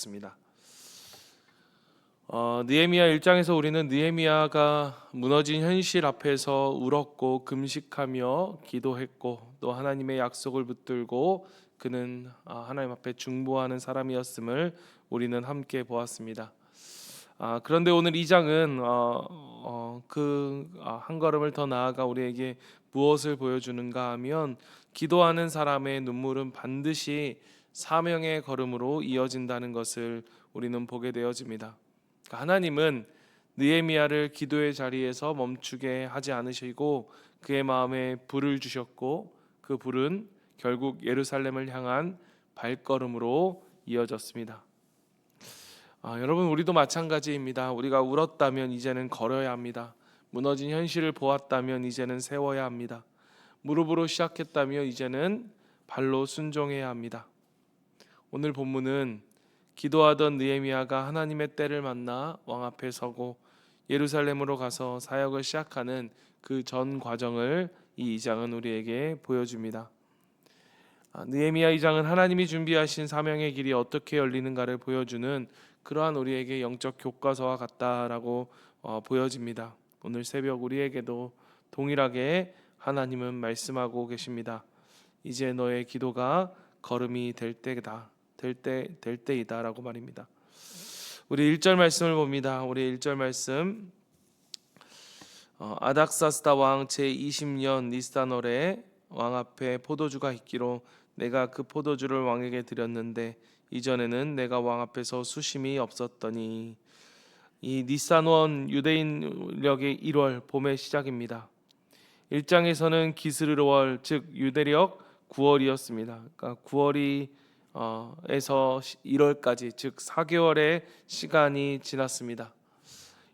있습니다. 어, 느헤미야 1장에서 우리는 느헤미야가 무너진 현실 앞에서 울었고 금식하며 기도했고 또 하나님의 약속을 붙들고 그는 아, 하나님 앞에 중보하는 사람이었음을 우리는 함께 보았습니다. 아, 그런데 오늘 이 장은 어, 어, 그한 걸음을 더 나아가 우리에게 무엇을 보여주는가 하면 기도하는 사람의 눈물은 반드시 사명의 걸음으로 이어진다는 것을 우리는 보게 되어집니다. 그러니까 하나님은 느헤미야를 기도의 자리에서 멈추게 하지 않으시고 그의 마음에 불을 주셨고 그 불은 결국 예루살렘을 향한 발걸음으로 이어졌습니다. 아, 여러분 우리도 마찬가지입니다. 우리가 울었다면 이제는 걸어야 합니다. 무너진 현실을 보았다면 이제는 세워야 합니다. 무릎으로 시작했다면 이제는 발로 순종해야 합니다. 오늘 본문은 기도하던 느헤미야가 하나님의 때를 만나 왕 앞에 서고 예루살렘으로 가서 사역을 시작하는 그 전 과정을 이 2장은 우리에게 보여줍니다. 아, 느헤미야 2장은 하나님이 준비하신 사명의 길이 어떻게 열리는가를 보여주는 그러한 우리에게 영적 교과서와 같다라고 어, 보여집니다. 오늘 새벽 우리에게도 동일하게 하나님은 말씀하고 계십니다. 이제 너의 기도가 걸음이 될 때다. 될 때 될 때이다라고 말입니다. 우리 1절 말씀을 봅니다. 우리 1절 말씀 어, 아닥사스다 왕 제20년 니스타널에 왕 앞에 포도주가 있기로 내가 그 포도주를 왕에게 드렸는데 이전에는 내가 왕 앞에서 수심이 없었더니 이 니산원 유대인력의 1월 봄의 시작입니다. 1장에서는 기스르월 즉 유대력 9월이었습니다. 그러니까 9월이 어, 에서 1월까지 즉 4개월의 시간이 지났습니다.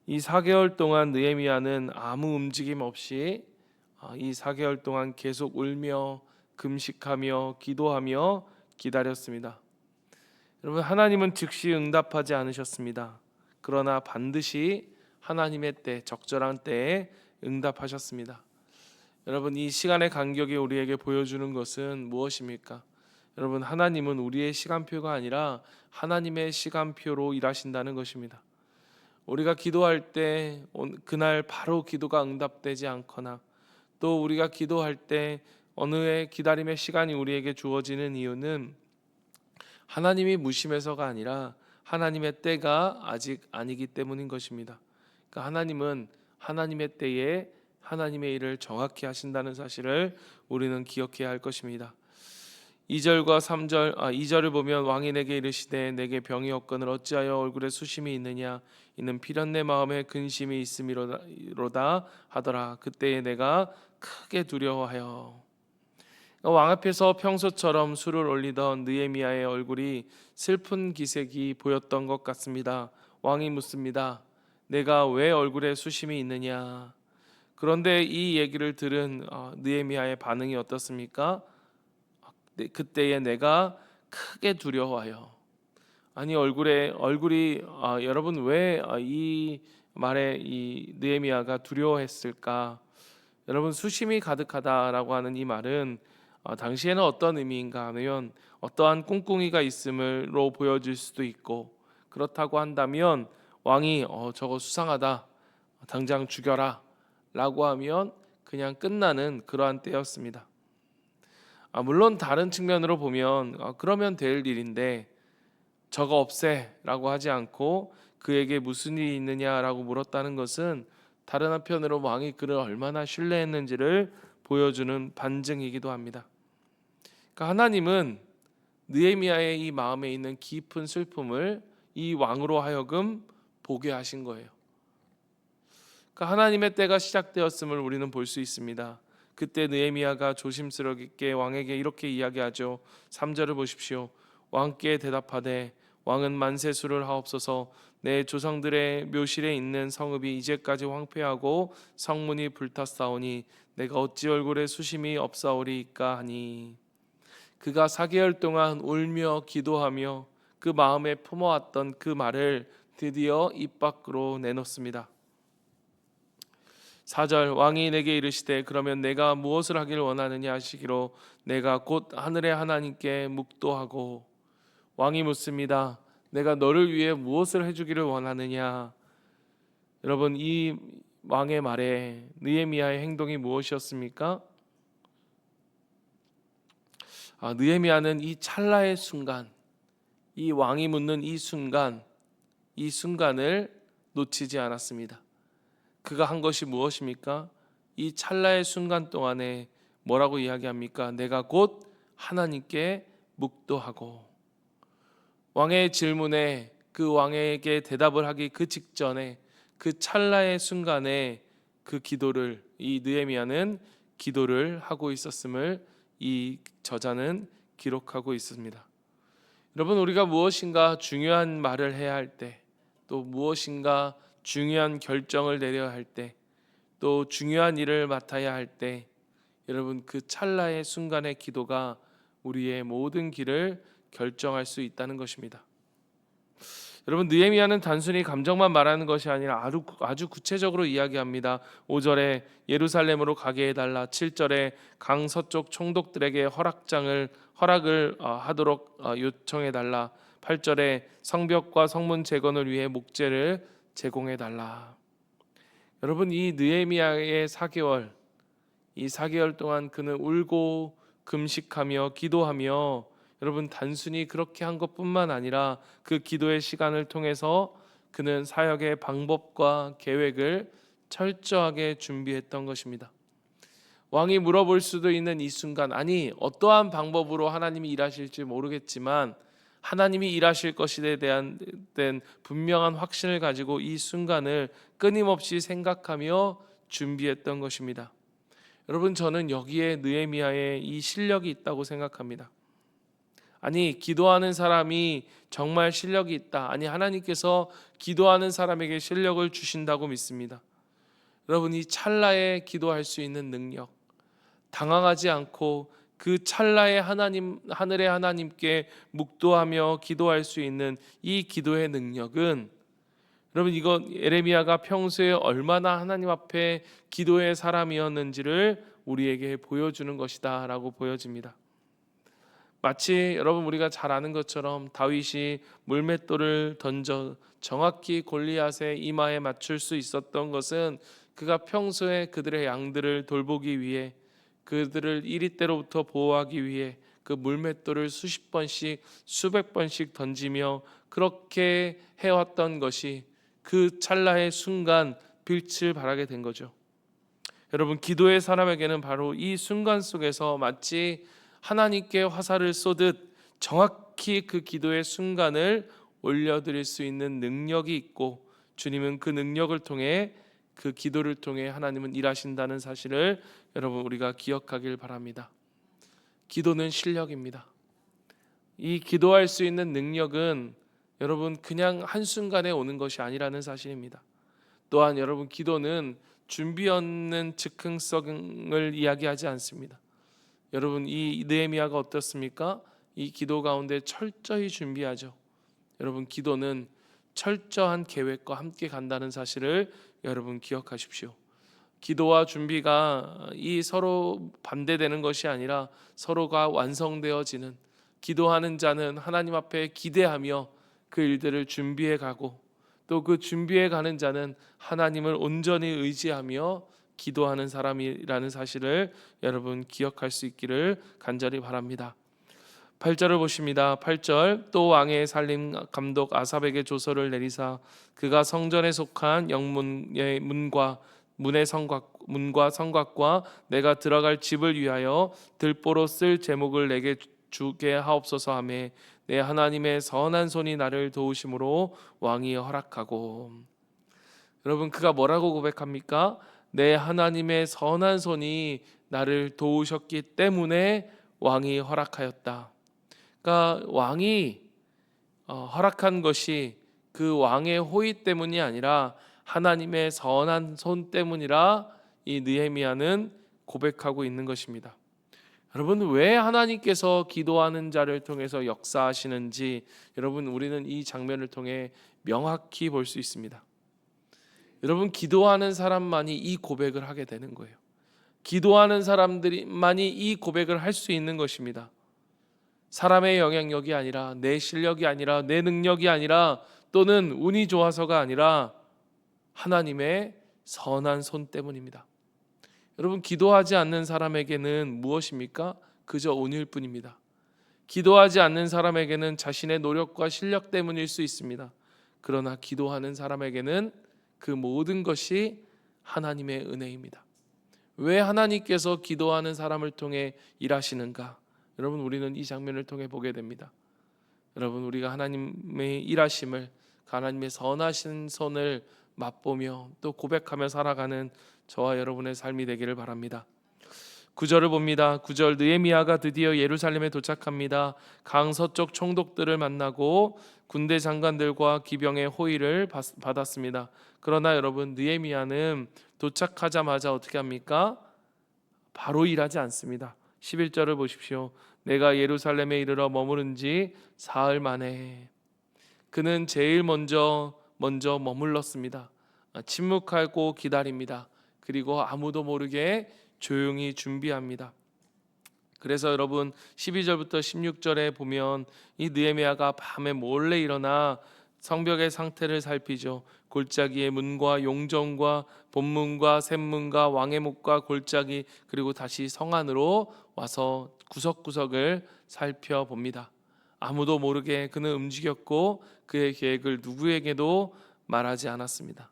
이 4개월 동안 느헤미야는 아무 움직임 없이 어, 이 4개월 동안 계속 울며 금식하며 기도하며 기다렸습니다. 여러분 하나님은 즉시 응답하지 않으셨습니다. 그러나 반드시 하나님의 때 적절한 때에 응답하셨습니다. 여러분 이 시간의 간격이 우리에게 보여주는 것은 무엇입니까? 여러분 하나님은 우리의 시간표가 아니라 하나님의 시간표로 일하신다는 것입니다. 우리가 기도할 때 그날 바로 기도가 응답되지 않거나 또 우리가 기도할 때 어느 해 기다림의 시간이 우리에게 주어지는 이유는 하나님이 무심해서가 아니라 하나님의 때가 아직 아니기 때문인 것입니다. 그러니까 하나님은 하나님의 때에 하나님의 일을 정확히 하신다는 사실을 우리는 기억해야 할 것입니다. 2절과 3절 아 2절을 보면 왕이 내게 이르시되 내게 병이 없거늘 어찌하여 얼굴에 수심이 있느냐 이는 피련내 마음에 근심이 있음이로다 하더라 그때에 내가 크게 두려워하여 왕 앞에서 평소처럼 술을 올리던 느헤미야의 얼굴이 슬픈 기색이 보였던 것 같습니다. 왕이 묻습니다. 내가 왜 얼굴에 수심이 있느냐? 그런데 이 얘기를 들은 어, 느헤미야의 반응이 어떻습니까? 네, 그때에 내가 크게 두려워하여 아니 얼굴에 얼굴이 아, 여러분 왜 이 말에 이 느헤미야가 두려워했을까? 여러분 수심이 가득하다라고 하는 이 말은 어, 당시에는 어떤 의미인가 하면 어떠한 꿍꿍이가 있음으로 보여질 수도 있고 그렇다고 한다면 왕이 어, 저거 수상하다 당장 죽여라라고 하면 그냥 끝나는 그러한 때였습니다. 아, 물론 다른 측면으로 보면 아, 그러면 될 일인데 저거 없애라고 하지 않고 그에게 무슨 일이 있느냐라고 물었다는 것은 다른 한편으로 왕이 그를 얼마나 신뢰했는지를 보여주는 반증이기도 합니다. 그러니까 하나님은 느헤미야의 이 마음에 있는 깊은 슬픔을 이 왕으로 하여금 보게 하신 거예요. 그러니까 하나님의 때가 시작되었음을 우리는 볼 수 있습니다. 그때 느헤미야가 조심스럽게 왕에게 이렇게 이야기하죠. 3절을 보십시오. 왕께 대답하되 왕은 만세수를 하옵소서 내 조상들의 묘실에 있는 성읍이 이제까지 황폐하고 성문이 불탔사오니 내가 어찌 얼굴에 수심이 없사오리까 하니 그가 4개월 동안 울며 기도하며 그 마음에 품어왔던 그 말을 드디어 입 밖으로 내놓습니다. 4절 왕이 내게 이르시되 그러면 내가 무엇을 하길 원하느냐 하시기로 내가 곧 하늘의 하나님께 묵도하고 왕이 묻습니다. 내가 너를 위해 무엇을 해주기를 원하느냐? 여러분 이 왕의 말에 느헤미야의 행동이 무엇이었습니까? 아, 느헤미야는 이 찰나의 순간, 이 왕이 묻는 이 순간, 이 순간을 놓치지 않았습니다. 그가 한 것이 무엇입니까? 이 찰나의 순간 동안에 뭐라고 이야기합니까? 내가 곧 하나님께 묵도하고 왕의 질문에 그 왕에게 대답을 하기 그 직전에 그 찰나의 순간에 그 기도를 이 느헤미야는 기도를 하고 있었음을 이 저자는 기록하고 있습니다. 여러분 우리가 무엇인가 중요한 말을 해야 할 때, 또 무엇인가 중요한 결정을 내려야 할 때, 또 중요한 일을 맡아야 할 때, 여러분 그 찰나의 순간의 기도가 우리의 모든 길을 결정할 수 있다는 것입니다. 여러분 느헤미야는 단순히 감정만 말하는 것이 아니라 아주, 아주 구체적으로 이야기합니다. 5절에 예루살렘으로 가게 해달라. 7절에 강 서쪽 총독들에게 허락장을 허락을 어, 하도록 어, 요청해 달라. 8절에 성벽과 성문 재건을 위해 목재를 제공해 달라. 여러분 이 느헤미야의 4개월 이 4개월 동안 그는 울고 금식하며 기도하며 여러분 단순히 그렇게 한 것뿐만 아니라 그 기도의 시간을 통해서 그는 사역의 방법과 계획을 철저하게 준비했던 것입니다. 왕이 물어볼 수도 있는 이 순간 아니 어떠한 방법으로 하나님이 일하실지 모르겠지만 하나님이 일하실 것에 대한 된 분명한 확신을 가지고 이 순간을 끊임없이 생각하며 준비했던 것입니다. 여러분 저는 여기에 느헤미야의 이 실력이 있다고 생각합니다. 아니 기도하는 사람이 정말 실력이 있다. 아니 하나님께서 기도하는 사람에게 실력을 주신다고 믿습니다. 여러분 이 찰나에 기도할 수 있는 능력, 당황하지 않고 그 찰나에 하나님 하늘의 하나님께 묵도하며 기도할 수 있는 이 기도의 능력은 여러분 이거 에레미야가 평소에 얼마나 하나님 앞에 기도의 사람이었는지를 우리에게 보여주는 것이다라고 보여집니다. 마치 여러분 우리가 잘 아는 것처럼 다윗이 물맷돌을 던져 정확히 골리앗의 이마에 맞출 수 있었던 것은 그가 평소에 그들의 양들을 돌보기 위해 그들을 이리 때로부터 보호하기 위해 그 물맷돌을 수십 번씩 수백 번씩 던지며 그렇게 해왔던 것이 그 찰나의 순간 빛을 발하게 된 거죠. 여러분 기도의 사람에게는 바로 이 순간 속에서 마치 하나님께 화살을 쏘듯 정확히 그 기도의 순간을 올려드릴 수 있는 능력이 있고 주님은 그 능력을 통해 그 기도를 통해 하나님은 일하신다는 사실을 여러분 우리가 기억하길 바랍니다. 기도는 실력입니다. 이 기도할 수 있는 능력은 여러분 그냥 한순간에 오는 것이 아니라는 사실입니다. 또한 여러분 기도는 준비 없는 즉흥성을 이야기하지 않습니다. 여러분 이 느헤미야가 어떻습니까? 이 기도 가운데 철저히 준비하죠. 여러분 기도는 철저한 계획과 함께 간다는 사실을 여러분 기억하십시오. 기도와 준비가 이 서로 반대되는 것이 아니라 서로가 완성되어지는 기도하는 자는 하나님 앞에 기대하며 그 일들을 준비해 가고 또 그 준비해 가는 자는 하나님을 온전히 의지하며 기도하는 사람이라는 사실을 여러분 기억할 수 있기를 간절히 바랍니다. 8절을 보십니다. 8절 또 왕의 살림 감독 아삽에게 조서를 내리사 그가 성전에 속한 영문의 문과 문의 성곽 문과 성곽과 내가 들어갈 집을 위하여 들보로 쓸 제목을 내게 주게 하옵소서 하매 내 하나님의 선한 손이 나를 도우심으로 왕이 허락하고 여러분 그가 뭐라고 고백합니까? 내 하나님의 선한 손이 나를 도우셨기 때문에 왕이 허락하였다. 그러니까 왕이 어, 허락한 것이 그 왕의 호의 때문이 아니라 하나님의 선한 손 때문이라 이 느헤미야는 고백하고 있는 것입니다. 여러분 왜 하나님께서 기도하는 자를 통해서 역사하시는지 여러분 우리는 이 장면을 통해 명확히 볼 수 있습니다. 여러분 기도하는 사람만이 이 고백을 하게 되는 거예요. 기도하는 사람들만이 이 고백을 할 수 있는 것입니다. 사람의 영향력이 아니라 내 실력이 아니라 내 능력이 아니라 또는 운이 좋아서가 아니라 하나님의 선한 손 때문입니다. 여러분 기도하지 않는 사람에게는 무엇입니까? 그저 운일 뿐입니다. 기도하지 않는 사람에게는 자신의 노력과 실력 때문일 수 있습니다. 그러나 기도하는 사람에게는 그 모든 것이 하나님의 은혜입니다. 왜 하나님께서 기도하는 사람을 통해 일하시는가? 여러분 우리는 이 장면을 통해 보게 됩니다. 여러분 우리가 하나님의 일하심을 하나님의 선하신 손을 맛보며 또 고백하며 살아가는 저와 여러분의 삶이 되기를 바랍니다. 구절을 봅니다. 구절 느헤미야가 드디어 예루살렘에 도착합니다. 강 서쪽 총독들을 만나고 군대 장관들과 기병의 호의를 받- 받았습니다. 그러나 여러분 느헤미야는 도착하자마자 어떻게 합니까? 바로 일하지 않습니다. 11절을 보십시오. 내가 예루살렘에 이르러 머무른 지 사흘 만에 그는 제일 먼저 먼저 머물렀습니다. 아, 침묵하고 기다립니다. 그리고 아무도 모르게 조용히 준비합니다. 그래서 여러분 12절부터 16절에 보면 이 느헤미야가 밤에 몰래 일어나 성벽의 상태를 살피죠. 골짜기의 문과 용정과 본문과 샘문과 왕의 목과 골짜기 그리고 다시 성 안으로 와서 구석구석을 살펴봅니다. 아무도 모르게 그는 움직였고 그의 계획을 누구에게도 말하지 않았습니다.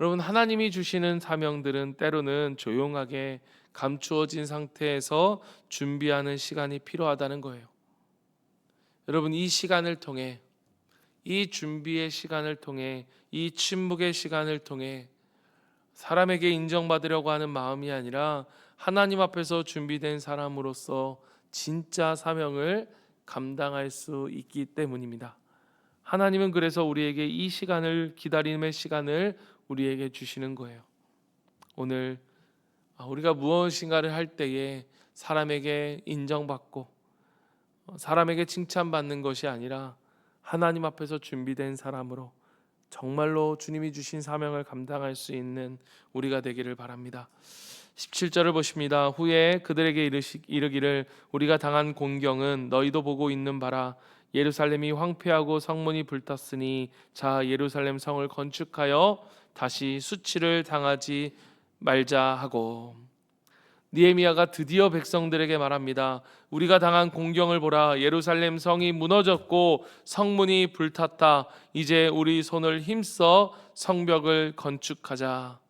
여러분 하나님이 주시는 사명들은 때로는 조용하게 감추어진 상태에서 준비하는 시간이 필요하다는 거예요. 여러분 이 시간을 통해 이 준비의 시간을 통해 이 침묵의 시간을 통해 사람에게 인정받으려고 하는 마음이 아니라 하나님 앞에서 준비된 사람으로서 진짜 사명을 감당할 수 있기 때문입니다. 하나님은 그래서 우리에게 이 시간을 기다림의 시간을 우리에게 주시는 거예요. 오늘 아, 우리가 무엇인가를 할 때에 사람에게 인정받고 어, 사람에게 칭찬받는 것이 아니라 하나님 앞에서 준비된 사람으로 정말로 주님이 주신 사명을 감당할 수 있는 우리가 되기를 바랍니다. 17절을 보십니다. 후에 그들에게 이르기를 우리가 당한 공경은 너희도 보고 있는 바라 예루살렘이 황폐하고 성문이 불탔으니 자 예루살렘 성을 건축하여 다시 수치를 당하지 말자 하고 니에미아가 드디어 백성들에게 말합니다. 우리가 당한 공경을 보라. 예루살렘 성이 무너졌고 성문이 불탔다. 이제 우리 손을 힘써 성벽을 건축하자.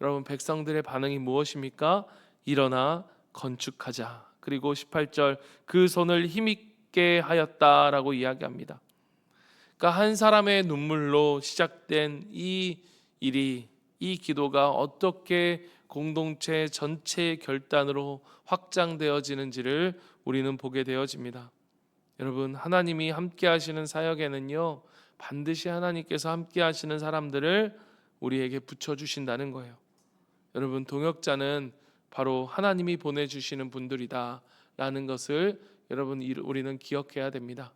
여러분 백성들의 반응이 무엇입니까? 일어나 건축하자. 그리고 18절 그 손을 힘있게 하였다라고 이야기합니다. 그러니까 한 사람의 눈물로 시작된 이 일이 이 기도가 어떻게 공동체 전체의 결단으로 확장되어지는지를 우리는 보게 되어집니다. 여러분 하나님이 함께 하시는 사역에는요 반드시 하나님께서 함께 하시는 사람들을 우리에게 붙여 주신다는 거예요. 여러분 동역자는 바로 하나님이 보내 주시는 분들이다라는 것을 여러분 이- 우리는 기억해야 됩니다.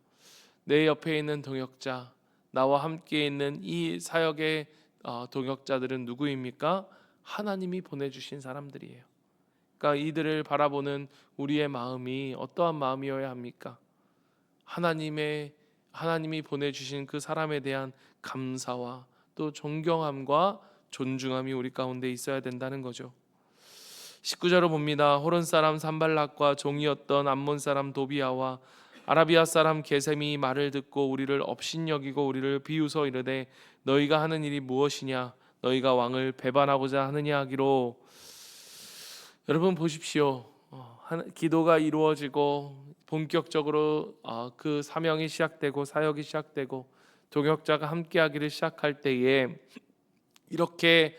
내 옆에 있는 동역자, 나와 함께 있는 이 사역의 어, 동역자들은 누구입니까? 하나님이 보내주신 사람들이에요. 그러니까 이들을 바라보는 우리의 마음이 어떠한 마음이어야 합니까? 하나님의 하나님이 보내주신 그 사람에 대한 감사와 또 존경함과 존중함이 우리 가운데 있어야 된다는 거죠. 19절을 봅니다. 호론 사람 산발락과 종이었던 암몬 사람 도비아와 아라비아 사람 게셈이 말을 듣고 우리를 업신여기고 우리를 비웃어 이르되 너희가 하는 일이 무엇이냐 너희가 왕을 배반하고자 하느냐 하기로 여러분 보십시오 어, 한- 기도가 이루어지고 본격적으로 어, 그 사명이 시작되고 사역이 시작되고 동역자가 함께하기를 시작할 때에 이렇게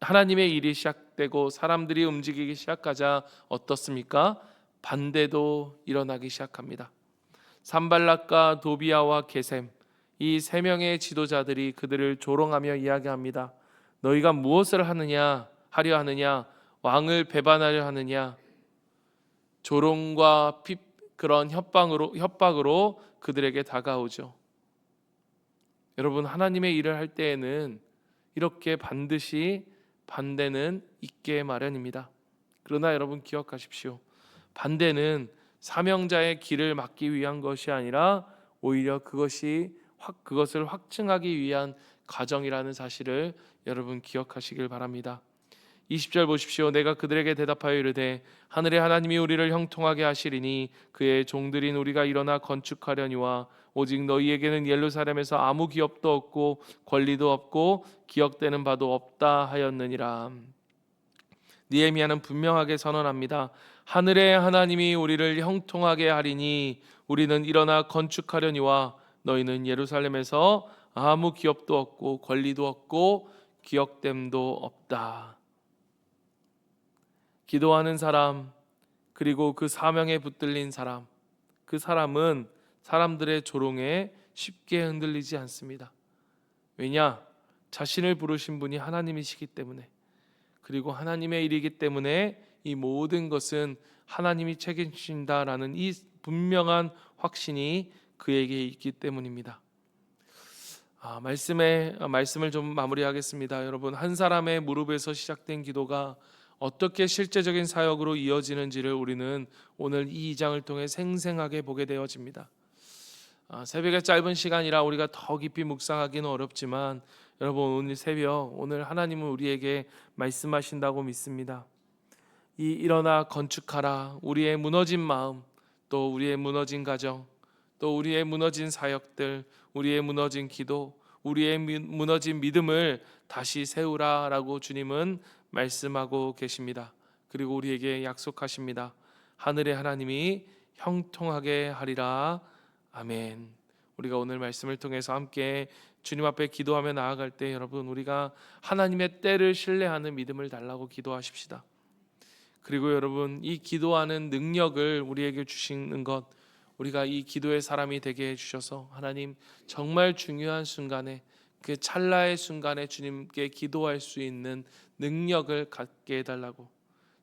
하나님의 일이 시작되고 사람들이 움직이기 시작하자 어떻습니까? 반대도 일어나기 시작합니다. 산발락과 도비아와 게셈 이 세 명의 지도자들이 그들을 조롱하며 이야기합니다. 너희가 무엇을 하느냐 하려 하느냐 왕을 배반하려 하느냐 조롱과 핍 그런 협박으로 협박으로 그들에게 다가오죠. 여러분 하나님의 일을 할 때에는 이렇게 반드시 반대는 있게 마련입니다. 그러나 여러분 기억하십시오. 반대는 사명자의 길을 막기 위한 것이 아니라 오히려 그것이 확 그것을 확증하기 위한 과정이라는 사실을 여러분 기억하시길 바랍니다. 20절 보십시오. 내가 그들에게 대답하여 이르되 하늘의 하나님이 우리를 형통하게 하시리니 그의 종들인 우리가 일어나 건축하려니와 오직 너희에게는 예루살렘에서 아무 기업도 없고 권리도 없고 기억되는 바도 없다 하였느니라. 니에미아는 분명하게 선언합니다. 하늘의 하나님이 우리를 형통하게 하리니 우리는 일어나 건축하려니와 너희는 예루살렘에서 아무 기업도 없고 권리도 없고 기억됨도 없다. 기도하는 사람 그리고 그 사명에 붙들린 사람 그 사람은 사람들의 조롱에 쉽게 흔들리지 않습니다. 왜냐? 자신을 부르신 분이 하나님이시기 때문에 그리고 하나님의 일이기 때문에 이 모든 것은 하나님이 책임진다라는 이 분명한 확신이 그에게 있기 때문입니다. 아, 말씀에 아, 말씀을 좀 마무리하겠습니다. 여러분 한 사람의 무릎에서 시작된 기도가 어떻게 실제적인 사역으로 이어지는지를 우리는 오늘 이 2장을 통해 생생하게 보게 되어집니다. 아, 새벽의 짧은 시간이라 우리가 더 깊이 묵상하기는 어렵지만 여러분 오늘 새벽 오늘 하나님은 우리에게 말씀하신다고 믿습니다. 이 일어나 건축하라 우리의 무너진 마음 또 우리의 무너진 가정 또 우리의 무너진 사역들 우리의 무너진 기도 우리의 미- 무너진 믿음을 다시 세우라라고 주님은 말씀하고 계십니다. 그리고 우리에게 약속하십니다. 하늘의 하나님이 형통하게 하리라. 아멘. 우리가 오늘 말씀을 통해서 함께 주님 앞에 기도하며 나아갈 때 여러분 우리가 하나님의 때를 신뢰하는 믿음을 달라고 기도하십시다. 그리고 여러분 이 기도하는 능력을 우리에게 주시는 것 우리가 이 기도의 사람이 되게 해 주셔서 하나님 정말 중요한 순간에 그 찰나의 순간에 주님께 기도할 수 있는 능력을 갖게 해 달라고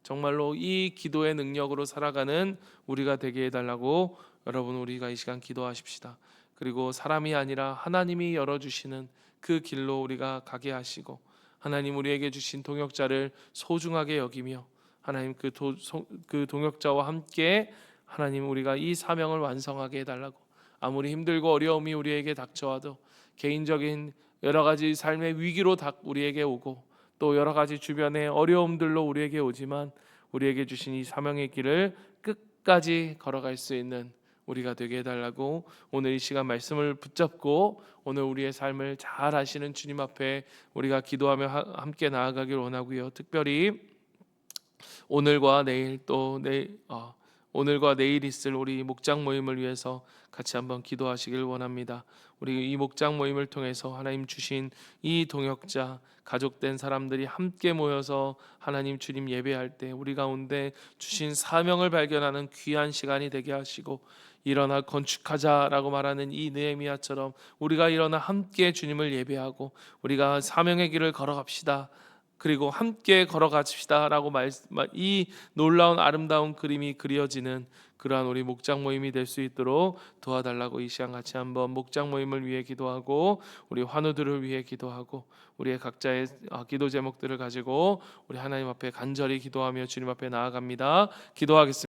정말로 이 기도의 능력으로 살아가는 우리가 되게 해 달라고 여러분 우리가 이 시간 기도하십시다. 그리고 사람이 아니라 하나님이 열어 주시는 그 길로 우리가 가게 하시고 하나님 우리에게 주신 동역자를 소중하게 여기며 하나님 그, 도, 소- 그 동역자와 함께 하나님 우리가 이 사명을 완성하게 해달라고 아무리 힘들고 어려움이 우리에게 닥쳐와도 개인적인 여러 가지 삶의 위기로 닥 우리에게 오고 또 여러 가지 주변의 어려움들로 우리에게 오지만 우리에게 주신 이 사명의 길을 끝까지 걸어갈 수 있는 우리가 되게 해달라고 오늘 이 시간 말씀을 붙잡고 오늘 우리의 삶을 잘 아시는 주님 앞에 우리가 기도하며 하- 함께 나아가길 원하고요. 특별히 오늘과 내일 또 내일 어, 오늘과 내일 있을 우리 목장 모임을 위해서 같이 한번 기도하시길 원합니다. 우리 이 목장 모임을 통해서 하나님 주신 이 동역자 가족된 사람들이 함께 모여서 하나님 주님 예배할 때 우리 가운데 주신 사명을 발견하는 귀한 시간이 되게 하시고 일어나 건축하자라고 말하는 이 느헤미야처럼 우리가 일어나 함께 주님을 예배하고 우리가 사명의 길을 걸어갑시다. 그리고 함께 걸어갑시다라고 말, 말- 이 놀라운 아름다운 그림이 그려지는 그러한 우리 목장 모임이 될 수 있도록 도와달라고 이 시간 같이 한번 목장 모임을 위해 기도하고 우리 환우들을 위해 기도하고 우리의 각자의 어, 기도 제목들을 가지고 우리 하나님 앞에 간절히 기도하며 주님 앞에 나아갑니다. 기도하겠습니다.